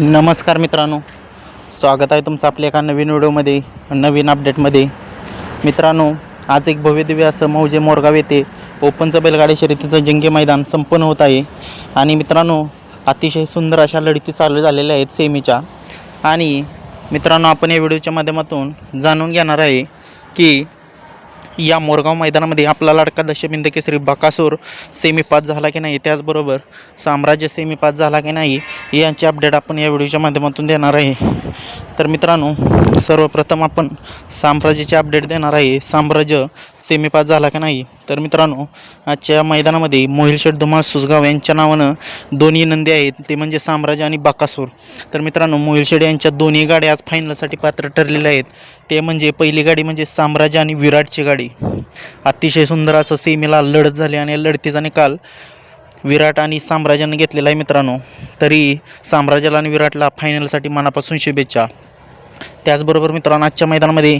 नमस्कार मित्रांनो. स्वागत आहे तुमचं आपल्या एका नवीन व्हिडिओमध्ये नवीन अपडेटमध्ये. मित्रांनो आज एक भव्यदिव्य असं मौजे मोरगाव येथे ओपनचं बैलगाडी शर्यतीचं जंगी मैदान संपन्न होत आहे. आणि मित्रांनो अतिशय सुंदर अशा लढती चालू झालेल्या आहेत सेमीच्या. आणि मित्रांनो आपण या व्हिडिओच्या माध्यमातून जाणून घेणार आहे की या मोरगाव मैदानामध्ये आपला लाडका दशबिंद केसरी बकासूर सेमीपास झाला की नाही? त्याचबरोबर साम्राज्य सेमीपास झाला की नाही यांचे अपडेट आपण या व्हिडिओच्या माध्यमातून देणार आहे. तर मित्रांनो सर्वप्रथम आपण साम्राज्याचे अपडेट देणार आहे. साम्राज्य सेमीपास झाला का नाही? तर मित्रांनो आजच्या मैदानामध्ये मोहिल शेठ धुमाळ सुसगाव यांच्या नावानं दोन्ही नंदी आहेत. ते म्हणजे साम्राज्य आणि बाकासूर. तर मित्रांनो मोहिल शेठ यांच्या दोन्ही गाड्या आज फायनलसाठी पात्र ठरलेल्या आहेत. ते म्हणजे पहिली गाडी म्हणजे साम्राज्य आणि विराटची गाडी. अतिशय सुंदर असं सेमीला लढत झाली आणि या लढतीचा निकाल विराट आणि साम्राज्यानं घेतलेला आहे मित्रांनो. तरी साम्राज्याला आणि विराटला फायनलसाठी मनापासून शुभेच्छा. त्याचबरोबर मित्रांनो आजच्या मैदानामध्ये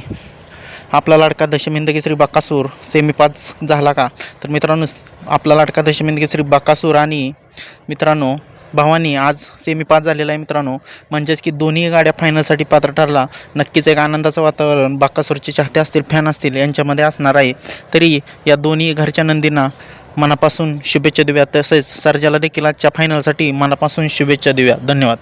आपला लाडका दशमिंद केसरी बाकासूर सेमी पाच झाला का? तर मित्रांनो आपला लाडका दशमिंद केसरी बाकासूर आणि मित्रांनो भावानी आज सेमी पास झालेला आहे मित्रांनो. म्हणजेच की दोन्ही गाड्या फायनलसाठी पात्र ठरला. नक्कीच एक आनंदाचं वातावरण बाकासूरचे चाहते असतील फॅन असतील यांच्यामध्ये असणार आहे. तरी या दोन्ही घरच्या नंदींना मनापासून शुभेच्छा देऊया. तसेच सर्जाला देखील आजच्या फायनलसाठी मनापासून शुभेच्छा देऊया. धन्यवाद.